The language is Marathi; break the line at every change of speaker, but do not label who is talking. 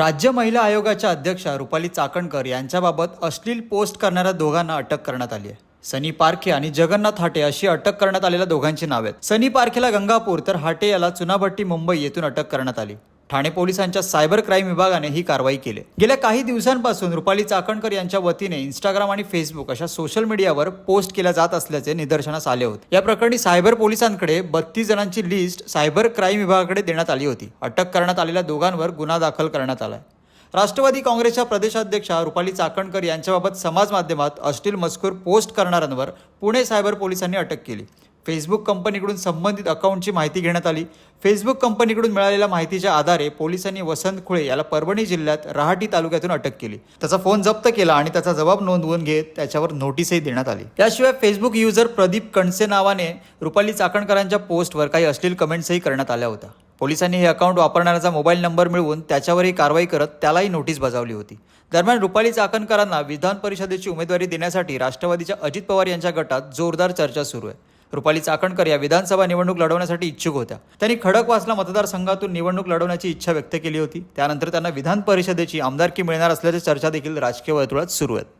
राज्य महिला आयोगाच्या अध्यक्षा रुपाली चाकणकर यांच्याबाबत अश्लील पोस्ट करणाऱ्या दोघांना अटक करण्यात आली आहे. सनी पारखे आणि जगन्नाथ हाटे अशी अटक करण्यात आलेल्या दोघांची नावे आहेत. सनी पारखेला गंगापूर तर हाटे याला चुनाभट्टी मुंबई येथून अटक करण्यात आली. ठाणे पोलिसांच्या सायबर क्राईम विभागाने ही कारवाई केली. गेल्या काही दिवसांपासून रुपाली चाकणकर यांच्या वतीने इंस्टाग्राम आणि फेसबुक अशा सोशल मीडियावर पोस्ट केल्या जात असल्याचे निदर्शनास आले होते. या प्रकरणी सायबर पोलिसांकडे बत्तीस जणांची लिस्ट सायबर क्राईम विभागाकडे देण्यात आली होती. अटक करण्यात आलेल्या दोघांवर गुन्हा दाखल करण्यात आलाय. राष्ट्रवादी काँग्रेसच्या प्रदेशाध्यक्षा रुपाली चाकणकर यांच्याबाबत समाज माध्यमात अश्लील मजकूर पोस्ट करणाऱ्यांवर पुणे सायबर पोलिसांनी अटक केली. फेसबुक कंपनीकडून संबंधित अकाउंटची माहिती घेण्यात आली. फेसबुक कंपनीकडून मिळालेल्या माहितीच्या आधारे पोलिसांनी वसंत खुळे याला परभणी जिल्ह्यात रहाटी तालुक्यातून अटक केली. त्याचा फोन जप्त केला आणि त्याचा जबाब नोंदवून घेत त्याच्यावर नोटीसही देण्यात आली. याशिवाय फेसबुक युजर प्रदीप कणसे नावाने रुपाली चाकणकरांच्या पोस्टवर काही अश्लील कमेंट्सही करण्यात आल्या होत्या. पोलिसांनी हे अकाउंट वापरणाऱ्याचा मोबाईल नंबर मिळवून त्याच्यावरही कारवाई करत त्यालाही नोटीस बजावली होती. दरम्यान रुपाली चाकणकरांना विधान परिषदेची उमेदवारी देण्यासाठी राष्ट्रवादीच्या अजित पवार यांच्या गटात जोरदार चर्चा सुरू आहे. रुपाली चाकणकर या विधानसभा निवडणूक लढवण्यासाठी इच्छुक होत्या. त्यांनी खडकवासला मतदारसंघातून निवडणूक लढवण्याची इच्छा व्यक्त केली होती. त्यानंतर त्यांना विधान परिषदेची आमदारकी मिळणार असल्याच्या चर्चा देखील राजकीय वर्तुळात सुरू आहेत.